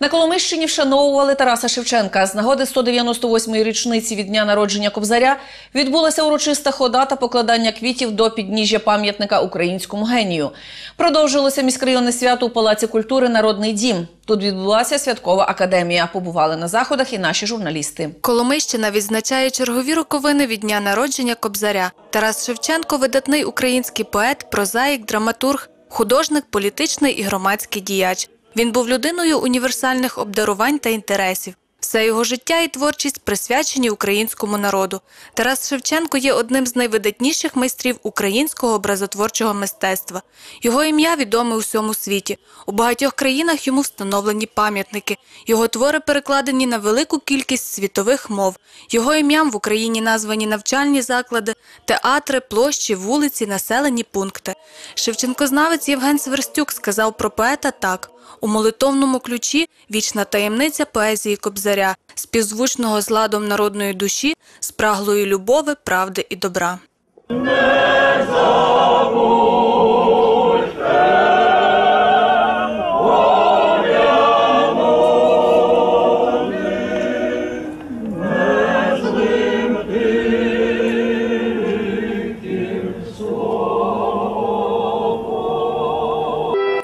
На Коломищині вшановували Тараса Шевченка. З нагоди 198-ї річниці від дня народження Кобзаря відбулася урочиста хода та покладання квітів до підніжжя пам'ятника українському генію. Продовжилося міськрайонне свято у Палаці культури Народний дім. Тут відбулася святкова академія. Побували на заходах і наші журналісти. Коломийщина відзначає чергові роковини від дня народження Кобзаря. Тарас Шевченко – видатний український поет, прозаїк, драматург, художник, політичний і громадський діяч. Він був людиною універсальних обдарувань та інтересів. Все його життя і творчість присвячені українському народу. Тарас Шевченко є одним з найвидатніших майстрів українського образотворчого мистецтва. Його ім'я відоме у всьому світі. У багатьох країнах йому встановлені пам'ятники. Його твори перекладені на велику кількість світових мов. Його ім'ям в Україні названі навчальні заклади, театри, площі, вулиці, населені пункти. Шевченкознавець Євген Сверстюк сказав про поета так. У молитовному ключі вічна таємниця поезії Кобзаря, співзвучного з ладом народної душі, спраглої любови, правди і добра.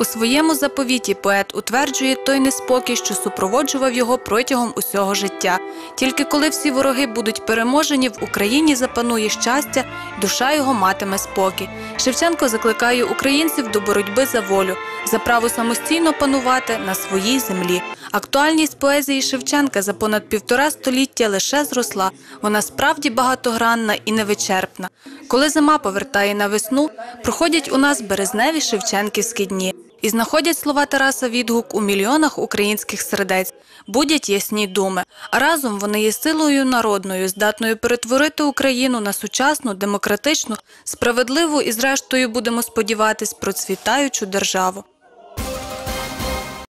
У своєму заповіті поет утверджує той неспокій, що супроводжував його протягом усього життя. Тільки коли всі вороги будуть переможені, в Україні запанує щастя, душа його матиме спокій. Шевченко закликає українців до боротьби за волю, за право самостійно панувати на своїй землі. Актуальність поезії Шевченка за понад півтора століття лише зросла. Вона справді багатогранна і невичерпна. Коли зима повертає на весну, проходять у нас березневі шевченківські дні. І знаходять слова Тараса відгук у мільйонах українських сердець, будять ясні думи. А разом вони є силою народною, здатною перетворити Україну на сучасну, демократичну, справедливу і, зрештою, будемо сподіватись, процвітаючу державу.